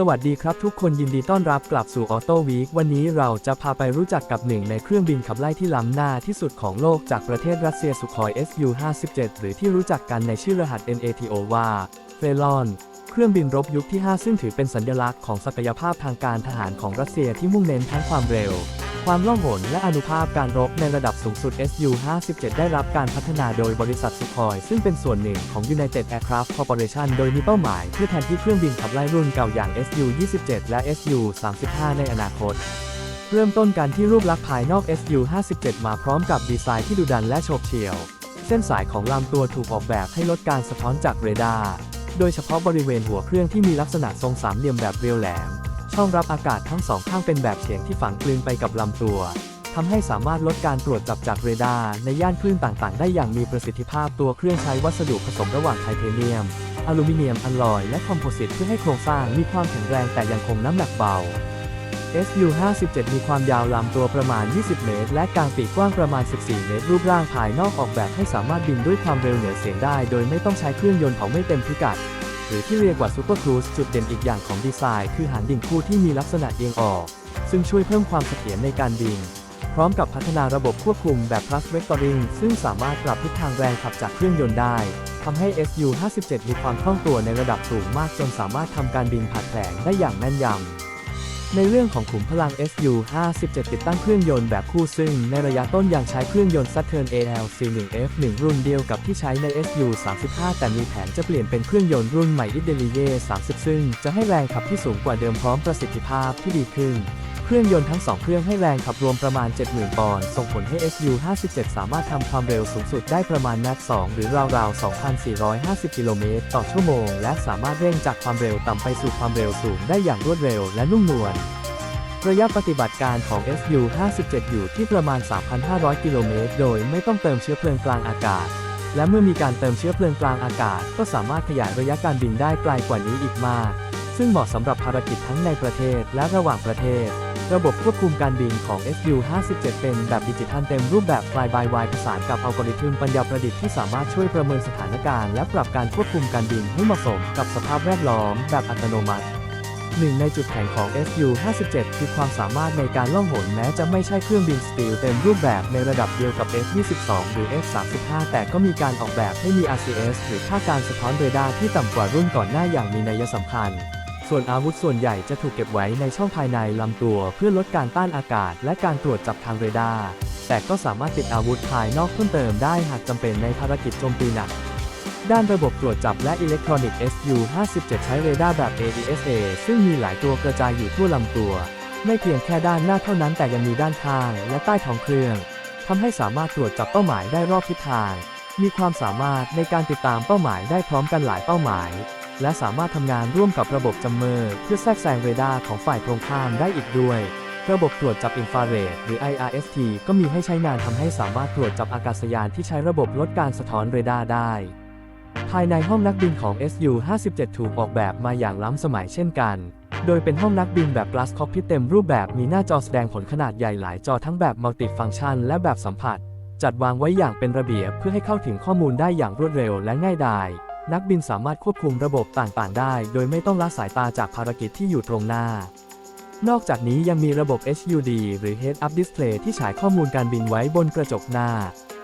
สวัสดีครับทุกคนยินดีต้อนรับกลับสู่ออโต้วีควันนี้เราจะพาไปรู้จักกับหนึ่งในเครื่องบินขับไล่ที่ล้ำหน้าที่สุดของโลกจากประเทศรัสเซียสุขอย Su-57 หรือที่รู้จักกันในชื่อรหัส NATO ว่าเฟลอนเครื่องบินรบยุคที่ 5 ซึ่งถือเป็นสัญลักษณ์ของศักยภาพทางการทหารของรัสเซียที่มุ่งเน้นทั้งความเร็ว ความล่องหนและอนุภาพการรบในระดับสูงสุด Su-57 ได้รับการพัฒนาโดยบริษัทสุคอยซึ่งเป็นส่วนหนึ่งของ United Aircraft Corporation โดยมีเป้าหมาย เพื่อแทนที่เครื่องบินขับไล่รุ่นเก่าอย่าง Su-27 และ Su-35 ในอนาคตเริ่มต้นการที่รูปลักษณ์ภายนอก Su-57 มาพร้อมกับดีไซน์ที่ดุดันและโฉบเฉี่ยว เส้นสายของลำตัวถูกออกแบบให้ลดการสะท้อนจากเรดาร์ โดยเฉพาะบริเวณหัวเครื่องที่มีลักษณะทรงสามเหลี่ยมแบบเรียวแหลม ช่องรับอากาศทั้งสองข้างเป็นแบบเฉียงที่ฝังกลืนไปกับลำตัวทำให้สามารถลดการตรวจจับจากเรดาร์ในย่านคลื่นต่างๆ ได้อย่างมีประสิทธิภาพตัวเครื่องใช้วัสดุผสมระหว่างไทเทเนียม อลูมิเนียมอลลอย และคอมโพสิตเพื่อให้โครงสร้างมีความแข็งแรงแต่ยังคงน้ำหนักเบา Su-57 มีความยาวลำตัวประมาณ 20 เมตร และกลางปีกกว้างประมาณ 14 เมตร รูปร่างภายนอกออกแบบให้สามารถบินด้วยความเร็วเหนือเสียงได้ โดยไม่ต้องใช้เครื่องยนต์เผาไม่เต็มพิกัด หรือที่เรียกว่าซูเปอร์ครูสจุดเด่นอีกอย่างของดีไซน์คือหางดิ่งคู่ที่มีลักษณะเอียงออก ซึ่งช่วยเพิ่มความเสถียรในการบินพร้อมกับพัฒนาระบบควบคุมแบบ plus vectoring ซึ่งสามารถปรับทิศทางแรงขับจากเครื่องยนต์ได้ทำให้ Su-57 มีความคล่องตัวในระดับสูงมากจนสามารถทำการบินผ่านแผลงได้อย่างแม่นยำ ในเรื่องของขุมพลัง Su-57 ติดตั้งเครื่องยนต์แบบคู่ซึ่ง ในระยะต้นยังใช้เครื่องยนต์ Saturn ALC1F1 รุ่นเดียวกับที่ใช้ใน Su-35 แต่มีแผนจะเปลี่ยนเป็นเครื่องยนต์รุ่นใหม่ i d e l i e 30 ซึ่งจะให้แรงขับที่สูงกว่าเดิมพร้อมประสิทธิภาพที่ดีขึ้น เครื่องยนต์ทั้งสองเครื่องให้แรงขับรวมประมาณ 70,000 ปอนด์ ส่งผลให้ Su-57 สามารถทำความเร็วสูงสุดได้ประมาณ Mach 2หรือราวๆ 2,450 กิโลเมตรต่อชั่วโมง และสามารถเร่งจากความเร็วต่ำไปสู่ความเร็วสูงได้อย่างรวดเร็วและนุ่มนวลระยะปฏิบัติการของ Su-57 อยู่ที่ประมาณ 3,500 กิโลเมตร โดยไม่ต้องเติมเชื้อเพลิงกลางอากาศ และเมื่อมีการเติมเชื้อเพลิงกลางอากาศ ก็สามารถขยายระยะการบินได้ไกลกว่านี้อีกมาก ซึ่งเหมาะสำหรับภารกิจทั้งในประเทศและระหว่างประเทศ ระบบควบคุมการบินของ Su-57 เป็นแบบดิจิทัลเต็มรูปแบบ Fly by Wire ผสานกับอัลกอริทึมปัญญาประดิษฐ์ที่สามารถช่วยประเมินสถานการณ์และปรับการควบคุมการบินให้เหมาะสมกับสภาพแวดล้อมแบบอัตโนมัติหนึ่งในจุดแข็งของ Su-57 คือความสามารถในการล่องหนแม้จะไม่ใช่เครื่องบินสตีลเต็มรูปแบบในระดับเดียวกับ F-22 หรือ F-35 แต่ก็มีการออกแบบให้มี RCS หรือค่าการสะท้อนเรดาร์ที่ต่ำกว่ารุ่นก่อนหน้าอย่างมีนัยสำคัญ ส่วนอาวุธส่วนใหญ่จะถูกเก็บไว้ในช่องภายในลำตัวเพื่อลดการต้านอากาศและการตรวจจับทางเรดาร์ แต่ก็สามารถติดอาวุธภายนอกเพิ่มเติมได้หากจำเป็นในภารกิจโจมตีหนัก ด้านระบบตรวจจับและอิเล็กทรอนิกส์ Su-57 ใช้เรดาร์แบบ AESA ซึ่งมีหลายตัวกระจายอยู่ทั่วลำตัว ไม่เพียงแค่ด้านหน้าเท่านั้นแต่ยังมีด้านข้างและใต้ท้องเครื่องทำให้สามารถตรวจจับเป้าหมายได้รอบทิศทาง มีความสามารถในการติดตามเป้าหมายได้พร้อมกันหลายเป้าหมาย และสามารถทำงานร่วมกับระบบจัมเมอร์เพื่อแทรกแซงเรดาร์ของฝ่ายตรงข้ามได้อีกด้วย ระบบตรวจจับอินฟราเรดหรือ IRST ก็มีให้ใช้งานทำให้สามารถตรวจจับอากาศยานที่ใช้ระบบลดการสะท้อนเรดาร์ได้ ภายในห้องนักบินของ Su-57 ถูกออกแบบมาอย่างล้ำสมัยเช่นกัน โดยเป็นห้องนักบินแบบ Glass Cockpit เต็มรูปแบบมีหน้าจอแสดงผลขนาดใหญ่หลายจอทั้งแบบ Multi Function และแบบสัมผัส จัดวางไว้อย่างเป็นระเบียบเพื่อให้เข้าถึงข้อมูลได้อย่างรวดเร็วและง่ายดาย นักบินสามารถควบคุมระบบต่างๆ ได้ โดยไม่ต้องละสายตาจากภารกิจที่อยู่ตรงหน้า นอกจากนี้ยังมีระบบ HUD หรือ Head Up Display ที่ฉายข้อมูลการบินไว้บนกระจกหน้า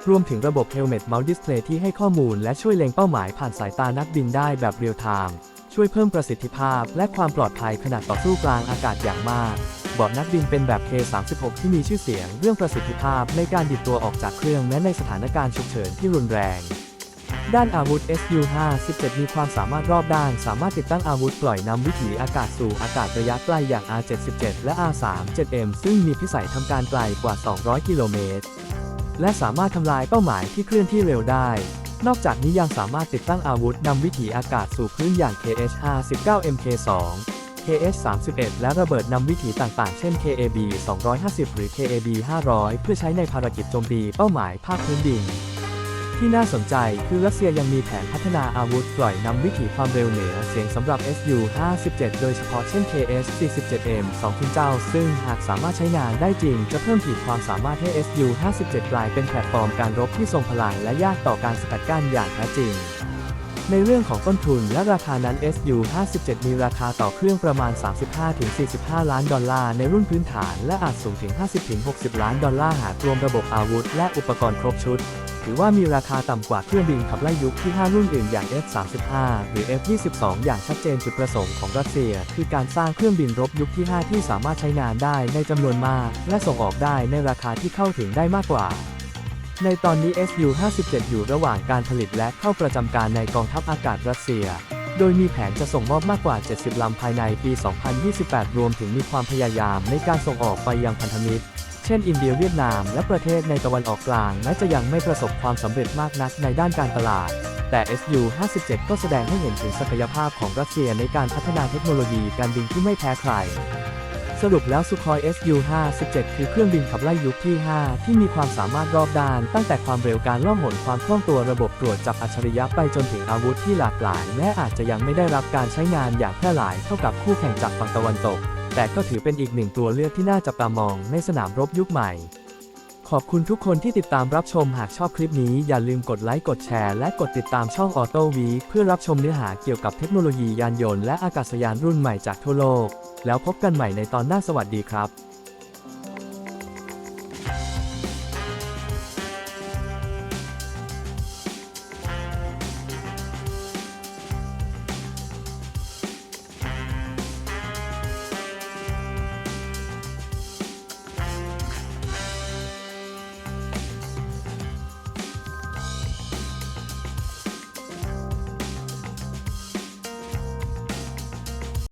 รวมถึงระบบ Helmet Mount Display ที่ให้ข้อมูลและช่วยเล็งเป้าหมายผ่านสายตานักบินได้แบบเรียลไทม์ ช่วยเพิ่มประสิทธิภาพและความปลอดภัยขณะต่อสู้กลางอากาศอย่างมากเบาะนักบินเป็นแบบ K36 ที่มีชื่อเสียงเรื่องประสิทธิภาพในการดิดตัวออกจากเครื่องแม้ในสถานการณ์ฉุกเฉินที่รุนแรง ด้านอาวุธ Su-57 มีความสามารถรอบด้าน สามารถติดตั้งอาวุธปล่อยนำวิถีอากาศสู่อากาศระยะไกลอย่าง R77 และ R37M ซึ่งมีพิสัยทำการไกลกว่า 200 กิโลเมตร และสามารถทำลายเป้าหมายที่เคลื่อนที่เร็วได้ นอกจากนี้ยังสามารถติดตั้งอาวุธนำวิถีอากาศสู่พื้นอย่าง KH-59 MK2 KH-31 และระเบิดนำวิถีต่างๆ เช่น KAB 250 หรือ KAB 500 เพื่อใช้ในภารกิจโจมตีเป้าหมายภาคพื้นดิน ที่น่าสนใจคือรัสเซียยังมีแผนพัฒนาอาวุธปล่อยนำวิถีความเร็วเหนือเสียงสำหรับ Su-57 โดยเฉพาะเช่น KS-47M 2คินเจ้า ซึ่งหากสามารถใช้งานได้จริง จะเพิ่มขีดความสามารถให้ Su-57 กลายเป็นแพลตฟอร์มการรบที่ทรงพลังและยากต่อการสกัดกั้นอย่างแท้จริงในเรื่องของต้นทุนและราคานั้น SU-57 มีราคาต่อเครื่องประมาณ 35-45 ล้านดอลลาร์ในรุ่นพื้นฐาน และอาจสูงถึง 50-60 ล้านดอลลาร์หากรวมระบบอาวุธ และอุปกรณ์ครบชุด ถือว่ามีราคาต่ำกว่าเครื่องบินขับไล่ยุคที่ 5 รุ่นอื่นอย่าง F-35 หรือ F-22 อย่างชัดเจนจุดประสงค์ของรัสเซีย คือการสร้างเครื่องบินรบยุคที่ 5 ที่สามารถใช้งานได้ในจำนวนมาก และส่งออกได้ในราคาที่เข้าถึงได้มากกว่าในตอนนี้ Su-57 อยู่ระหว่างการผลิตและเข้าประจำการในกองทัพอากาศรัสเซีย โดยมีแผนจะส่งมอบมากกว่า 70 ลำภายในปี 2028 รวมถึงมีความพยายามในการส่งออกไปยังพันธมิตร เช่นอินเดียเวียดนาม และประเทศในตะวันออกกลางแม้จะยังไม่ประสบความสำเร็จมากนักในด้านการตลาด แต่ Su-57 ก็แสดงให้เห็นถึงศักยภาพของรัสเซียในการพัฒนาเทคโนโลยีการบินที่ไม่แพ้ใคร สรุปแล้วสุคอย Su-57 คือเครื่องบินขับไล่ยุคที่ 5 ที่มีความสามารถรอบด้าน ตั้งแต่ความเร็วการล่องหนความคล่องตัวระบบตรวจจับอัจฉริยะไปจนถึงอาวุธที่หลากหลาย แม้อาจจะยังไม่ได้รับการใช้งานอย่างแพร่หลายเท่ากับคู่แข่งจากฝั่งตะวันตก แต่ก็ถือเป็นอีกหนึ่งตัวเลือกที่น่าจับตามองในสนามรบยุคใหม่ ขอบคุณทุกคนที่ติดตามรับชมหากชอบคลิปนี้อย่าลืมกดไลค์กดแชร์และกดติดตามช่องออโต้วีเพื่อรับชมเนื้อหาเกี่ยวกับเทคโนโลยียานยนต์และอากาศยานรุ่นใหม่จากทั่วโลก แล้วพบกันใหม่ในตอนหน้าสวัสดีครับ